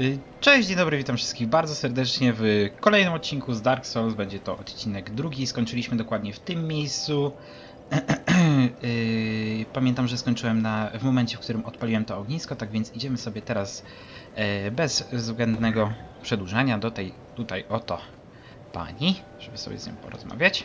Y, Cześć, dzień dobry, witam wszystkich bardzo serdecznie w kolejnym odcinku z Dark Souls. Będzie to odcinek drugi. Skończyliśmy dokładnie w tym miejscu. Y, Pamiętam, że skończyłem na, w momencie, w którym odpaliłem to ognisko, tak więc idziemy sobie teraz e, bez względnego przedłużania do tej tutaj oto pani, żeby sobie z nią porozmawiać.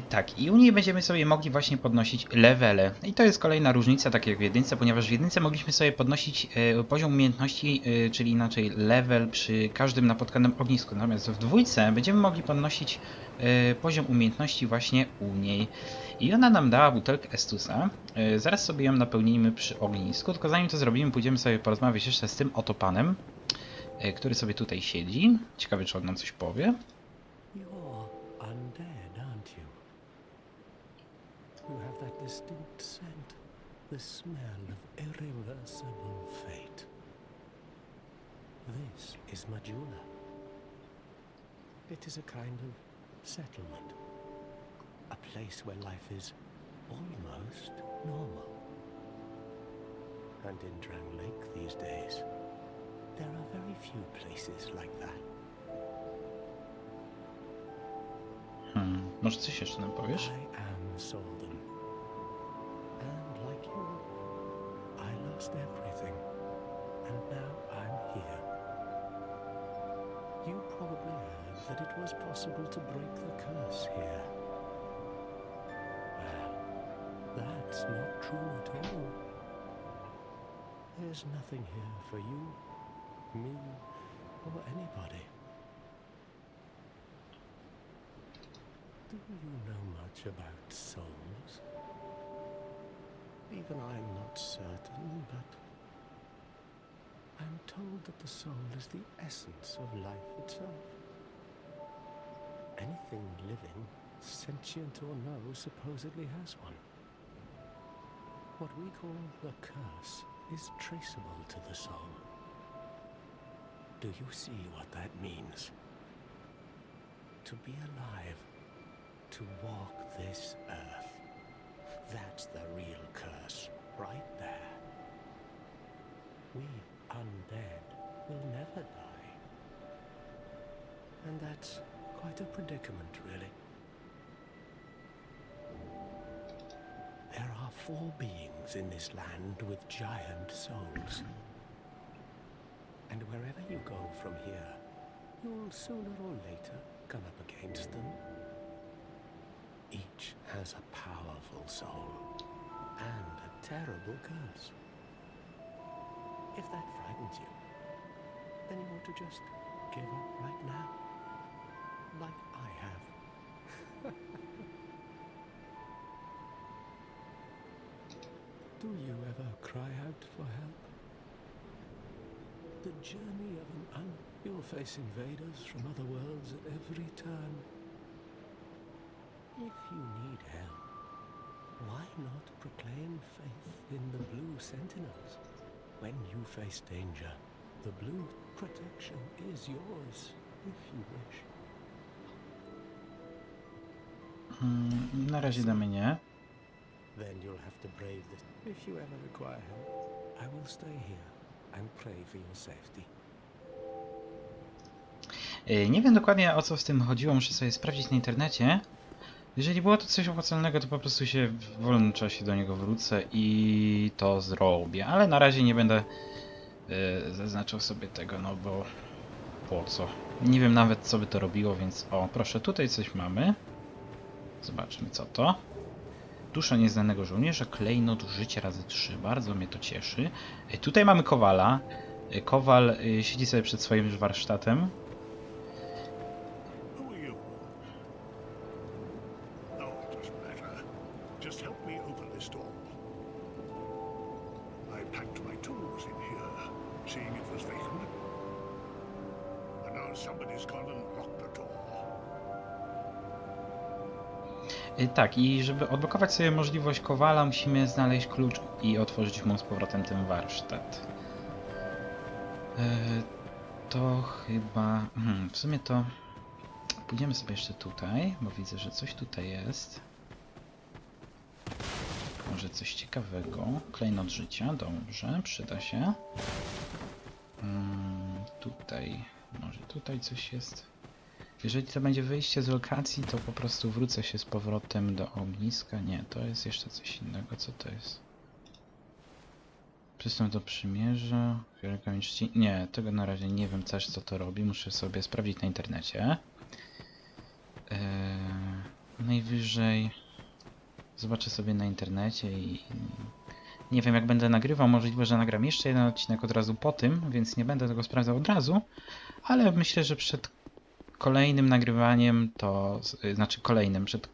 Tak, i u niej będziemy sobie mogli właśnie podnosić levele. I to jest kolejna różnica, tak jak w jedynce, ponieważ w jedynce mogliśmy sobie podnosić e, poziom umiejętności, e, czyli inaczej level przy każdym napotkanym ognisku. Natomiast w dwójce będziemy mogli podnosić poziom umiejętności właśnie u niej. I ona nam dała butelkę Estusa. Zaraz sobie ją napełnimy przy ognisku, tylko zanim to zrobimy, pójdziemy sobie porozmawiać jeszcze z tym oto panem, który sobie tutaj siedzi. Ciekawe, czy on nam coś powie. Distinct scent, the smell of irreversible fate. This is Majula. It is a kind of settlement, a place where life is almost normal. And in Drang Lake these days, there are very few places like that. Hmm, może coś jeszcze nam powiesz? I am Solden. To break the curse here. Well, that's not true at all. There's nothing here for you, me, or anybody. Do you know much about souls? Even I'm not certain, but I'm told that the soul is the essence of life itself. Anything living, sentient or no, supposedly has one. What we call the curse is traceable to the soul. Do you see what that means? To be alive to walk this earth. That's the real curse, right there. We undead will never die. And that's quite a predicament, really. There are four beings in this land with giant souls. And wherever you go from here, you'll sooner or later come up against them. Each has a powerful soul and a terrible curse. If that frightens you, then you ought to just give up right now, like I have. Do you ever cry out for help? The journey of an un... You'll face invaders from other worlds at every turn. If you need help, why not proclaim faith in the Blue Sentinels? When you face danger, the Blue protection is yours, if you wish. Hmm, na razie damy nie. Then you'll have to brave this. If you ever require help, I will stay here and pray for your safety. Yy, Nie wiem dokładnie o co w tym chodziło, muszę sobie sprawdzić na internecie. Jeżeli było to coś opłacalnego, to po prostu się w wolnym czasie do niego wrócę i to zrobię. Ale na razie nie będę yy, zaznaczał sobie tego, no bo po co? Nie wiem nawet co by to robiło, więc o, proszę, tutaj coś mamy. Zobaczmy co to. Dusza nieznanego żołnierza, klejnot życie razy 3. Bardzo mnie to cieszy. Yy, Tutaj mamy Kowala. Yy, Kowal yy, siedzi sobie przed swoim warsztatem. Tak, i żeby odblokować sobie możliwość Kowala, musimy znaleźć klucz i otworzyć mu z powrotem ten warsztat. E, To chyba... Hmm, w sumie to... Pójdziemy sobie jeszcze tutaj, bo widzę, że coś tutaj jest. Może coś ciekawego. Klejnot życia, dobrze, przyda się. Mm, tutaj... Może tutaj coś jest. Jeżeli to będzie wyjście z lokacji, to po prostu wrócę się z powrotem do ogniska. Nie, to jest jeszcze coś innego. Co to jest? Przystęp do przymierza. Nie, tego na razie nie wiem też co to robi. Muszę sobie sprawdzić na internecie. Eee, najwyżej zobaczę sobie na internecie i nie wiem jak będę nagrywał. Możliwe, że nagram jeszcze jeden odcinek od razu po tym, więc nie będę tego sprawdzał od razu. Ale myślę, że przed kolejnym nagrywaniem to, y, znaczy kolejnym, przed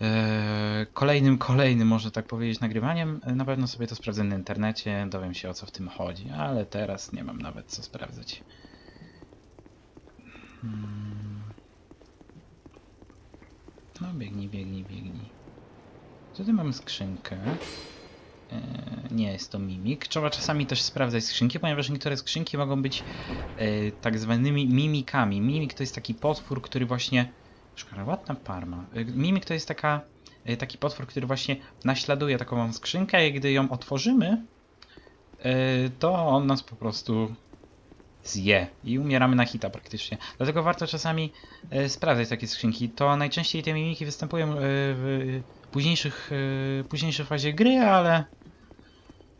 e, kolejnym, kolejnym, można tak powiedzieć, nagrywaniem, y, na pewno sobie to sprawdzę na internecie, dowiem się o co w tym chodzi, ale teraz nie mam nawet co sprawdzać. Hmm. No biegnij, biegnij, biegnij. Tutaj mamy skrzynkę. E, Nie jest to mimik. Trzeba czasami też sprawdzać skrzynki, ponieważ niektóre skrzynki mogą być e, tak zwanymi mimikami. Mimik to jest taki potwór, który właśnie. Szkarłatna parma. E, Mimik to jest taka, taki potwór, który właśnie naśladuje taką skrzynkę i gdy ją otworzymy, to on nas po prostu zje i umieramy na hita praktycznie. Dlatego warto czasami sprawdzać takie skrzynki. To najczęściej te mimiki występują w późniejszych, późniejszej fazie gry, ale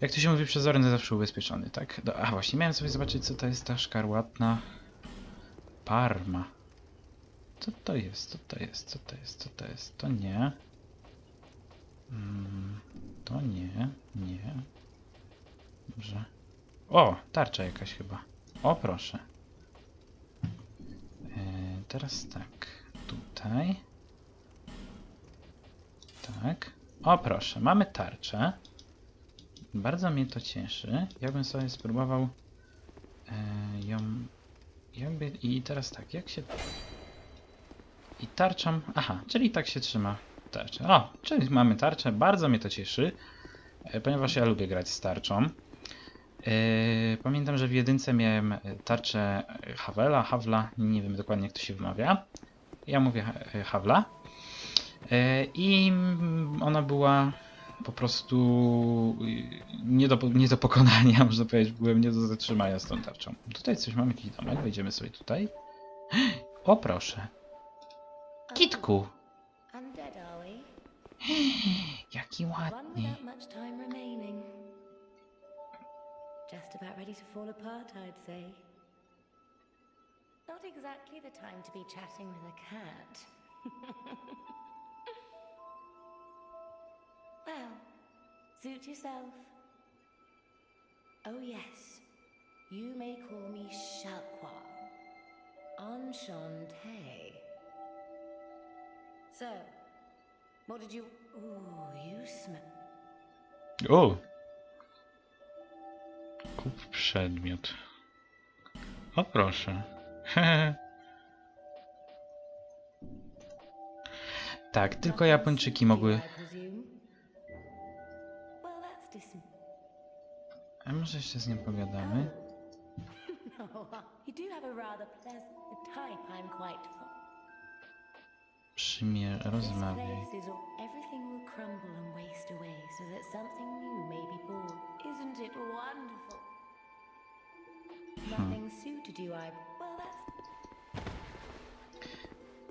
jak to się mówi, przezorny zawsze ubezpieczony, tak? Do, a właśnie, miałem sobie zobaczyć, co to jest ta szkarłatna parma. Co to jest? Co to jest? Co to jest? Co to jest? To nie. Mm, to nie. Nie. Dobrze. O! Tarcza jakaś chyba. O, proszę. E, teraz tak. Tutaj. Tak. O, proszę. Mamy tarczę. Bardzo mnie to cieszy. Ja bym sobie spróbował e, ją jakby i teraz tak, jak się i tarczą, aha, czyli tak się trzyma tarczę. O, czyli mamy tarczę, bardzo mnie to cieszy, e, ponieważ ja lubię grać z tarczą. E, pamiętam, że w jedynce miałem tarczę Havela, Havla, nie wiem dokładnie jak to się wymawia. Ja mówię e, Havla. E, I ona była po prostu nie do, nie do pokonania, można powiedzieć, byłem nie do zatrzymania z tą tarczą. Tutaj coś mamy, jakiś domek, wejdziemy sobie tutaj. O proszę, kitku, jaki ładny. Just about ready to fall apart, I'd say. Not exactly the time to be chatting with a cat. well, suit yourself. Oh, yes. You may call me Shalqua. Enchanté. So, what did you. Ooh, you smell. O! Kup przedmiot. O proszę. tak, tylko Japończyki mogły. A może jeszcze z nim pogadamy? You do have a rather pleasant type. I'm quite fond. Przymie... This rozmawiaj. place is all- everything will crumble and waste away so that something new may be born. Isn't it wonderful? Nothing suited you, I. Well, that's.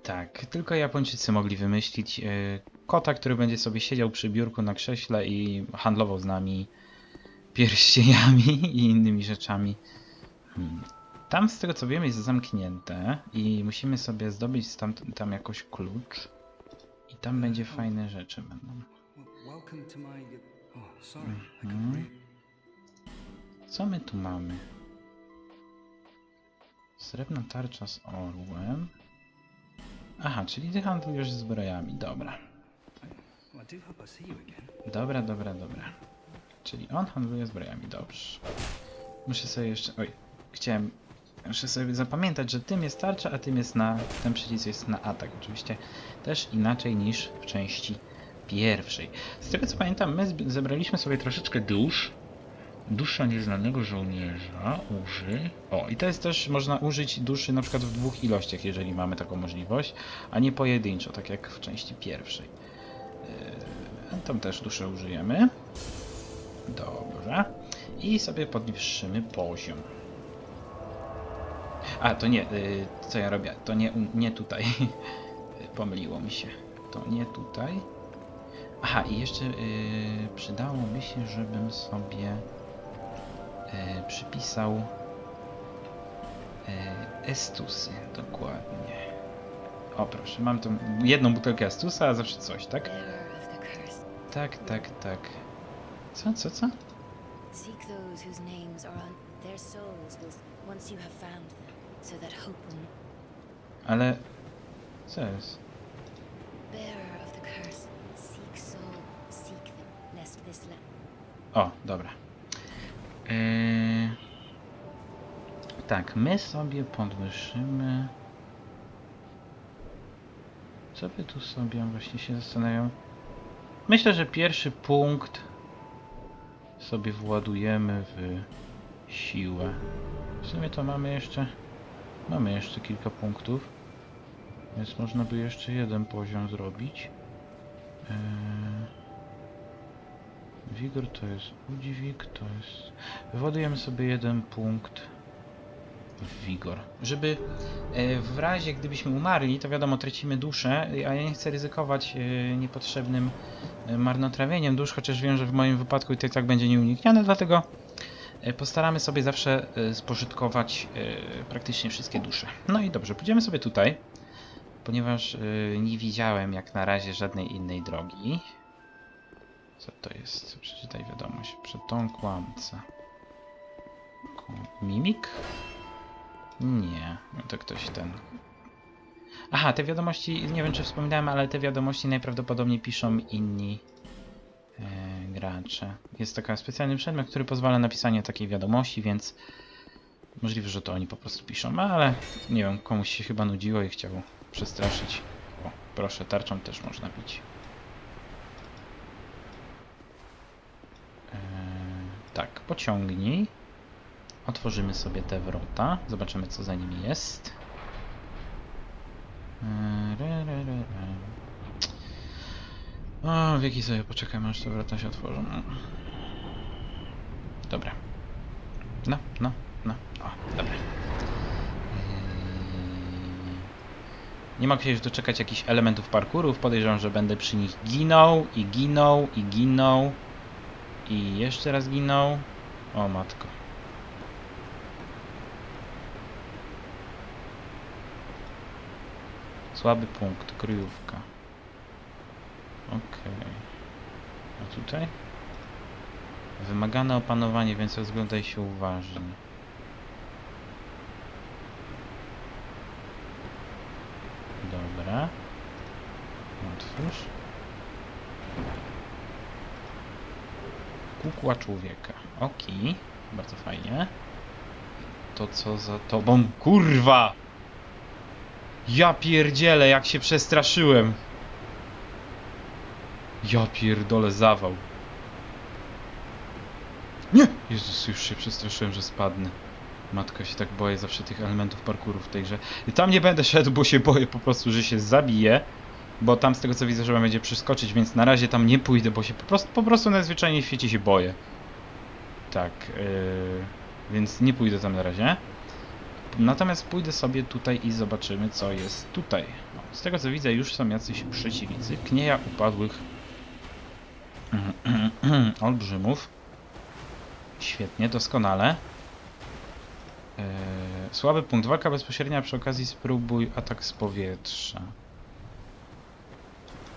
Tak, tylko Japończycy mogli wymyślić e, kota, który będzie sobie siedział przy biurku na krześle i handlował z nami pierścieniami i innymi rzeczami. Hmm. Tam z tego co wiem jest zamknięte i musimy sobie zdobyć tam, tam jakoś klucz i tam będzie fajne rzeczy będą. My. Oh, Mhm. Co my tu mamy? Srebrna tarcza z orłem. Aha, czyli ty handlujesz zbrojami, dobra. Dobra, dobra, dobra. Czyli on handluje zbrojami, dobrze. Muszę sobie jeszcze... Oj, chciałem... Muszę sobie zapamiętać, że tym jest tarcza, a tym jest na... Ten przycisk jest na atak. Oczywiście też inaczej niż w części pierwszej. Z tego co pamiętam, my zebraliśmy sobie troszeczkę dusz. Dusza nieznanego żołnierza uży. O, i to jest też, można użyć duszy na przykład w dwóch ilościach, jeżeli mamy taką możliwość, a nie pojedynczo, tak jak w części pierwszej. Yy, tam też duszę użyjemy. Dobra. I sobie podwyższymy poziom. A, to nie, yy, co ja robię? To nie, nie tutaj. Pomyliło mi się. To nie tutaj. Aha, i jeszcze yy, przydałoby się, żebym sobie yy, przypisał yy, estusy. Dokładnie. O proszę, mam tą jedną butelkę estusa, a zawsze coś, tak? Tak, tak, tak. Co, co, co? Seek those whose names are on their souls will once you have found them, so that hope will Ale... Co jest? bearer of the curse. Seek soul, seek them, lest this land. O, dobra. Eee... Tak, my sobie podwyższymy... Co by tu sobie właśnie się zastanawiam? Myślę, że pierwszy punkt sobie władujemy w siłę. W sumie to mamy jeszcze... Mamy jeszcze kilka punktów. Więc można by jeszcze jeden poziom zrobić. Eee... Wigor to jest udźwig, to jest... Wywodujemy sobie jeden punkt wigor. Żeby e, w razie gdybyśmy umarli, to wiadomo, tracimy duszę, a ja nie chcę ryzykować e, niepotrzebnym e, marnotrawieniem dusz, chociaż wiem, że w moim wypadku to i tak będzie nieuniknione, dlatego postaramy sobie zawsze spożytkować praktycznie wszystkie dusze. No i dobrze, pójdziemy sobie tutaj, ponieważ nie widziałem jak na razie żadnej innej drogi. Co to jest? Przeczytaj wiadomość. Kłamcę. Ko- Mimik? Nie, no to ktoś ten. Aha, te wiadomości, nie wiem czy wspominałem, ale te wiadomości najprawdopodobniej piszą inni e, gracze. Jest taka specjalny przedmiot, który pozwala na pisanie takiej wiadomości, więc możliwe, że to oni po prostu piszą, ale nie wiem, komuś się chyba nudziło i chciał przestraszyć. O, proszę, tarczą też można bić. Eee, tak, pociągnij. Otworzymy sobie te wrota. Zobaczymy, co za nimi jest. Eee. O, wieki sobie poczekamy, aż te wrota się otworzą. Dobra. No, no, no. O, dobra. Eee, Nie mogę się już doczekać jakichś elementów parkurów. Podejrzewam, że będę przy nich ginął i ginął i ginął. I jeszcze raz ginął. O matko. Słaby punkt, kryjówka. Okej. A tutaj? Wymagane opanowanie, więc rozglądaj się uważnie. Dobra. Otwórz. Kukła człowieka. Okej. Bardzo fajnie. To co za tobą? Kurwa! Ja pierdzielę, jak się przestraszyłem. Ja pierdolę zawał. Nie! Jezus, już się przestraszyłem, że spadnę. Matka się tak boję zawsze tych elementów parkouru w tej grze. I tam nie będę szedł, bo się boję po prostu, że się zabiję. Bo tam z tego co widzę, że będzie przeskoczyć, więc na razie tam nie pójdę, bo się po prostu, po prostu najzwyczajniej w świecie się boję. Tak, yy, więc nie pójdę tam na razie. Natomiast pójdę sobie tutaj i zobaczymy, co jest tutaj. O, z tego co widzę, już są jacyś przeciwnicy. Knieja upadłych olbrzymów. Świetnie, doskonale. Eee, słaby punkt. Walka bezpośrednia przy okazji spróbuj atak z powietrza.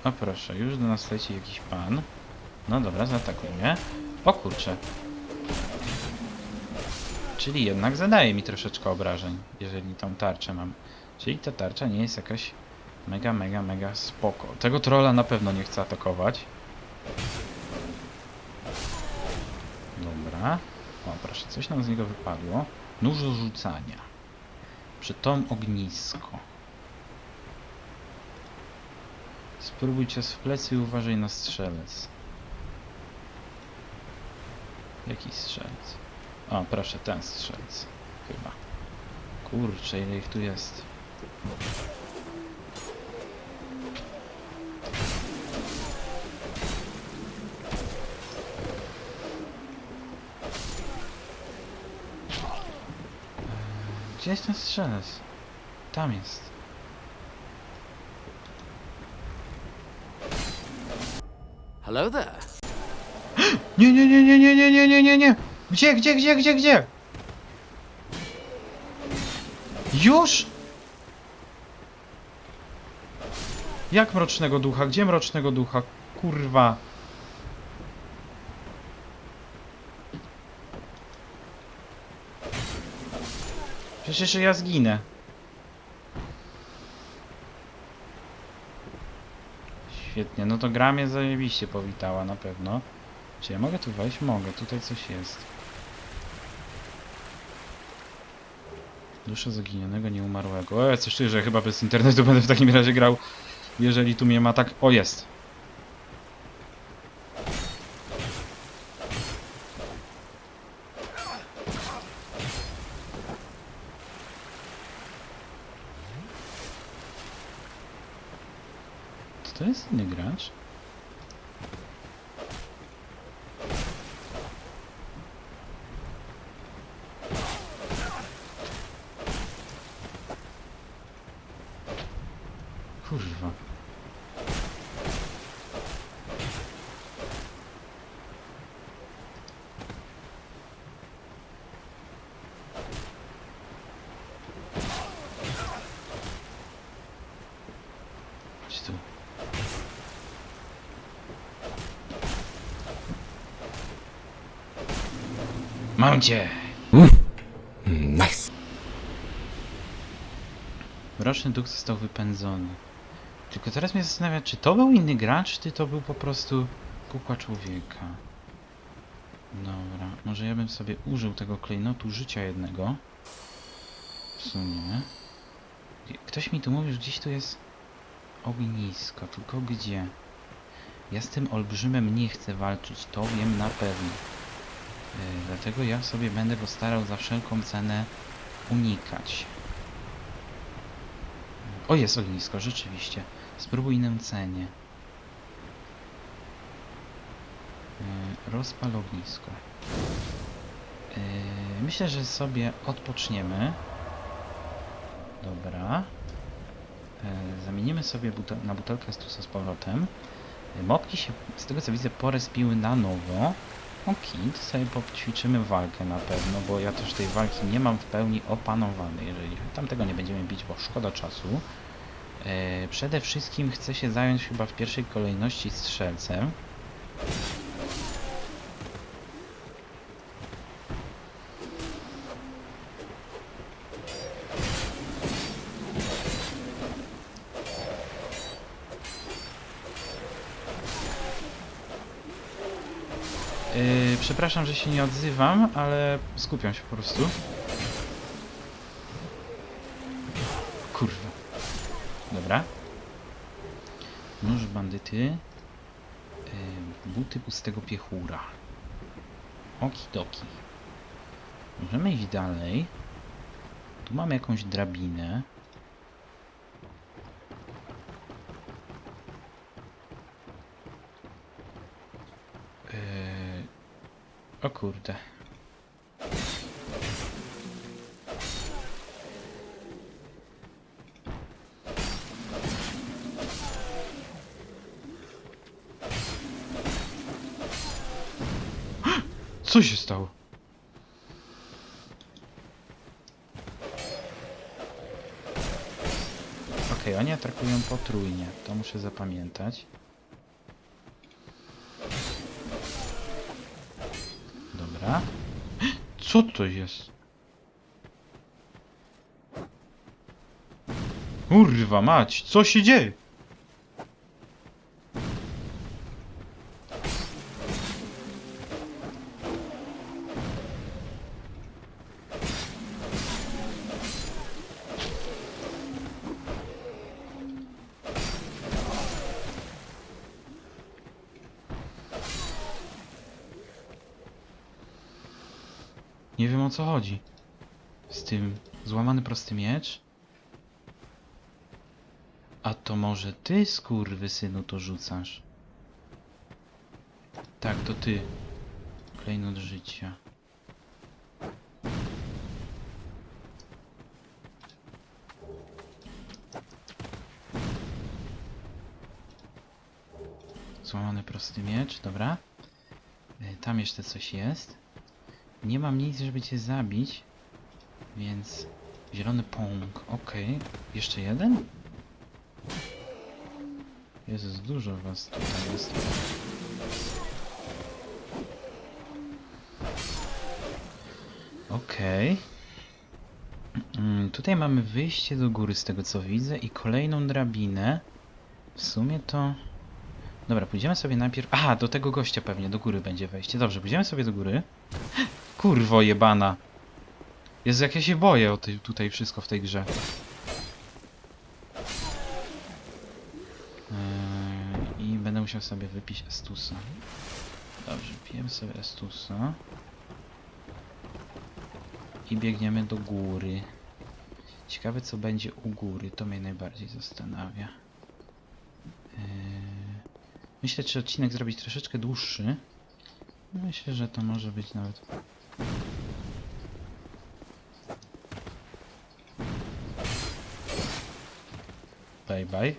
O proszę, już do nas leci jakiś pan. No dobra, zaatakujmy. O kurczę. Czyli jednak zadaje mi troszeczkę obrażeń, jeżeli tą tarczę mam. Czyli ta tarcza nie jest jakaś Mega, mega, mega spoko. Tego trolla na pewno nie chcę atakować. Dobra. O, proszę, coś nam z niego wypadło. Nóż do rzucania. Przytom ognisko. Spróbuj cios w plecy i uważaj na strzelec. Jaki strzelec? O, proszę, ten strzelec. Chyba. Kurczę, ile ich tu jest. Gdzie jest ten strzelec? Tam jest. Hello there. Nie, nie, nie, nie, nie, nie, nie, nie, nie, nie. Gdzie, gdzie, gdzie, gdzie, gdzie? Już? Jak mrocznego ducha? Gdzie mrocznego ducha? Kurwa. Przecież ja zginę. Świetnie, no to gra mnie zajebiście powitała na pewno. Czy ja mogę tu wejść? Mogę, tutaj coś jest. Dusza zaginionego, nieumarłego. E, coś czuję, że chyba bez internetu będę w takim razie grał. Jeżeli tu mnie ma tak... O, jest! Czy to jest inny gracz? Kurwa. Chodź tu. Mam cię! Nice. Mroczny duch został wypędzony. Tylko teraz mnie zastanawia, czy to był inny gracz, czy to był po prostu kukła człowieka. Dobra, może ja bym sobie użył tego klejnotu życia jednego. W sumie. Ktoś mi tu mówił, że gdzieś tu jest ognisko, tylko gdzie? Ja z tym olbrzymem nie chcę walczyć, to wiem na pewno. Yy, dlatego ja sobie będę go starał za wszelką cenę unikać. O, jest ognisko, rzeczywiście. Spróbuj nęcenie. Yy, Rozpal ognisko. Yy, Myślę, że sobie odpoczniemy. Dobra. Zamienimy sobie butel na butelkę z tusa z powrotem. Mopki się, z tego co widzę, porespiły na nowo. Okej, to sobie poćwiczymy walkę na pewno, bo ja też tej walki nie mam w pełni opanowanej. Jeżeli tamtego nie będziemy bić, bo szkoda czasu. E, przede wszystkim chcę się zająć chyba w pierwszej kolejności strzelcem. Yy, przepraszam, że się nie odzywam, ale skupiam się po prostu. Kurwa. Dobra. Nóż bandyty. Buty pustego piechura. Okidoki. Możemy iść dalej. Tu mamy jakąś drabinę. O kurde. Co się stało? Okej, oni atakują potrójnie. To muszę zapamiętać. Co to jest? Kurwa mać, co się dzieje? Nie wiem o co chodzi. Z tym złamany prosty miecz. A to może ty, synu to rzucasz? Tak, to ty. Klejnot życia. Złamany prosty miecz, dobra. Y, Tam jeszcze coś jest. Nie mam nic, żeby cię zabić. Więc... Zielony pąk, okej. Jeszcze jeden? Jezus, dużo was tutaj jest. Okej. Mm, Tutaj mamy wyjście do góry z tego co widzę i kolejną drabinę. W sumie to... Dobra, pójdziemy sobie najpierw... Aha, do tego gościa pewnie, do góry będzie wejście. Dobrze, pójdziemy sobie do góry. Kurwo jebana. Jezu, jak ja się boję o tej, tutaj wszystko w tej grze. Eee, I będę musiał sobie wypić Estusa. Dobrze, pijemy sobie Estusa. I biegniemy do góry. Ciekawe co będzie u góry, to mnie najbardziej zastanawia. Eee, myślę, czy odcinek zrobić troszeczkę dłuższy. Myślę, że to może być nawet Bye bye.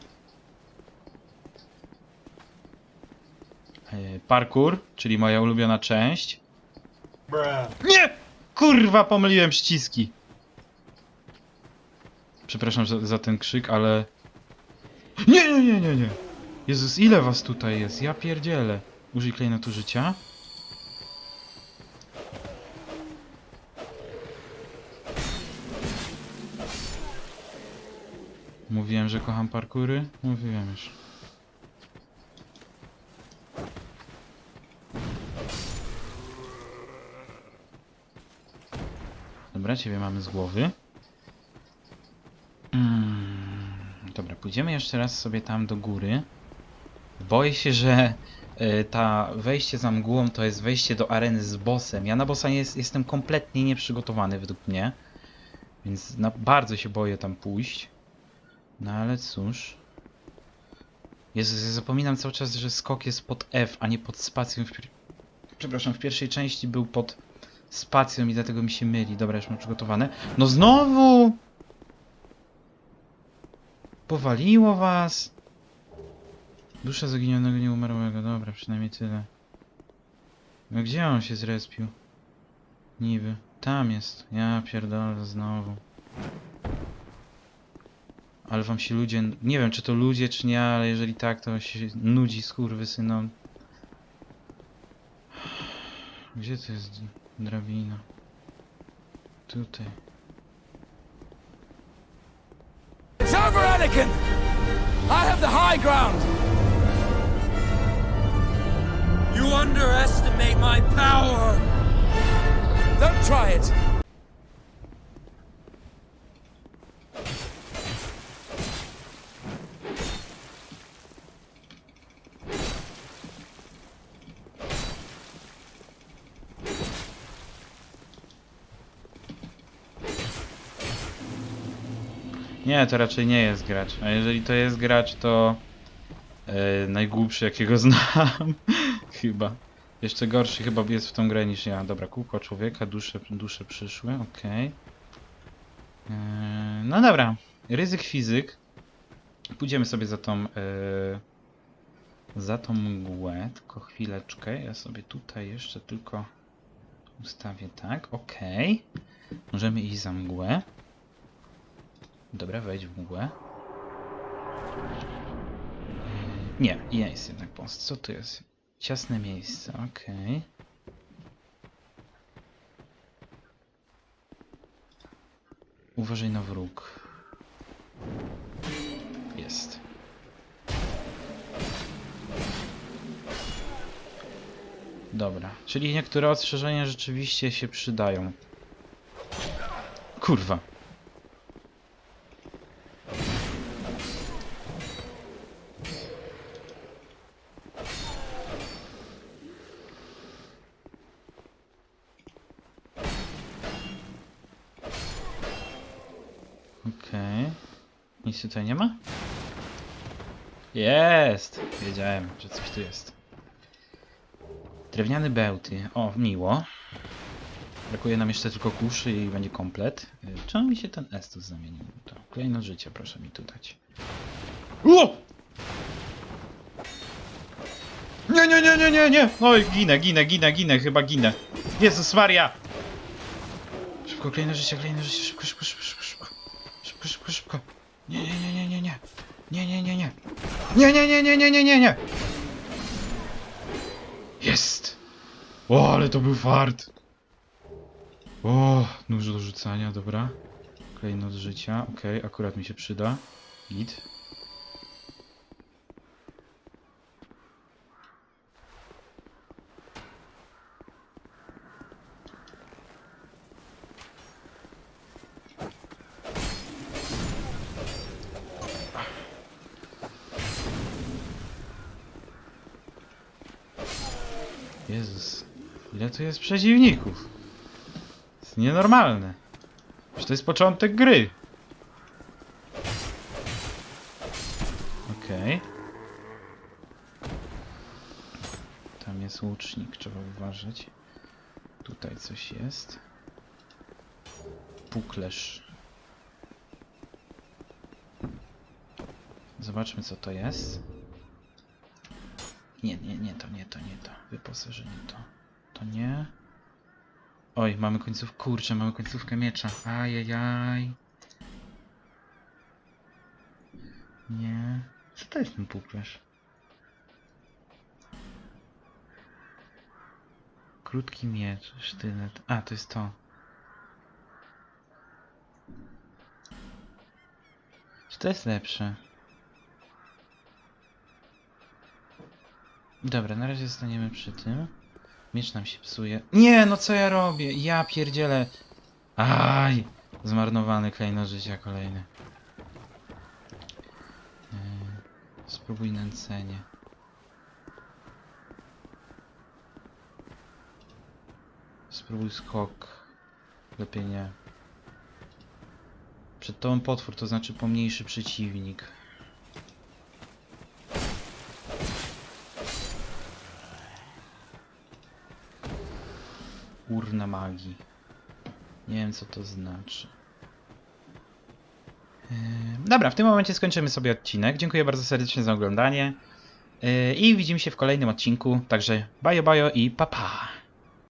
Parkour, czyli moja ulubiona część. Nie! Kurwa, pomyliłem przyciski. Przepraszam za, za ten krzyk, ale... Nie, nie, nie, nie, nie. Jezus, ile was tutaj jest? Ja pierdzielę. Użyj klejnotu życia. Mówiłem, że kocham parkury? Mówiłem już. Dobra, ciebie mamy z głowy. Mm, dobra, pójdziemy jeszcze raz sobie tam do góry. Boję się, że y, ta wejście za mgłą to jest wejście do areny z bossem. Ja na bossa jest, jestem kompletnie nieprzygotowany według mnie. Więc na, bardzo się boję tam pójść. No ale cóż. Jezus, ja zapominam cały czas, że skok jest pod F, a nie pod spacją. W. Przepraszam, w pierwszej części był pod spacją i dlatego mi się myli. Dobra, już mam przygotowane. No znowu! Powaliło was! Dusza zaginionego nieumarłego. Dobra, przynajmniej tyle. No gdzie on się zrespił? Niby. Tam jest. Ja pierdolę znowu. Ale wam się ludzie... Nie wiem, czy to ludzie, czy nie, ale jeżeli tak, to się nudzi skurwysynom. Gdzie to jest drabina? Tutaj. It's over, Anakin! I have the high ground! You underestimate my power! Don't try it! Nie, to raczej nie jest gracz. A jeżeli to jest gracz, to e, najgłupszy jakiego znam. chyba. Jeszcze gorszy chyba jest w tą grę niż ja. Dobra, kółko człowieka, dusze, dusze przyszły, okej. E, no dobra, ryzyk fizyk. Pójdziemy sobie za tą e, za tą mgłę, tylko chwileczkę. Ja sobie tutaj jeszcze tylko ustawię tak, okej. Możemy iść za mgłę. Dobra, wejdź w mgłę. Mm, nie, nie jest jednak post. Co tu jest? Ciasne miejsce, okej. Okay. Uważaj na wróg. Jest. Dobra, czyli niektóre ostrzeżenia rzeczywiście się przydają. Kurwa. Jest! Wiedziałem, że coś tu jest. Drewniane bełty. O, miło. Brakuje nam jeszcze tylko kuszy i będzie komplet. Y, Czemu mi się ten estus zamienił? To życia, proszę mi tu dać. O! Nie, nie, nie, nie, nie, nie! Oj, ginę, ginę, ginę, ginę, chyba ginę. Jezus Maria! Szybko, klejnot życia, klejnot życia, szybko, szybko, szybko, szybko, szybko. Szybko, szybko, szybko. Nie, nie, nie, nie, nie, nie. Nie, nie, nie, nie. Nie, nie, nie, nie, nie, nie, nie, nie. Jest. O, ale to był fart. O, nóż do rzucania, dobra. Klejnot życia, okej, akurat mi się przyda. Git. Jezus, ile tu jest przeciwników? To jest nienormalne. Przecież to jest początek gry. Okej. Tam jest łucznik, trzeba uważać. Tutaj coś jest. Puklerz. Zobaczmy co to jest. Nie, nie, nie to, nie to, nie to. Wyposażenie to. To nie. Oj, mamy końcówkę. Kurczę, mamy końcówkę miecza. Ajajaj. Nie. Co to jest ten puklerz? Krótki miecz, sztylet. A, to jest to. Czy to jest lepsze? Dobra, na razie zostaniemy przy tym. Miecz nam się psuje. Nie, no co ja robię? Ja pierdzielę. Aj! Zmarnowany klejnot życia kolejny. Yy, spróbuj nęcenie. Spróbuj skok. Lepiej nie. Przed tobą potwór, to znaczy pomniejszy przeciwnik. Urna magii. Nie wiem co to znaczy. Yy, Dobra, w tym momencie skończymy sobie odcinek. Dziękuję bardzo serdecznie za oglądanie. Yy, I widzimy się w kolejnym odcinku. Także bajo bajo i pa pa.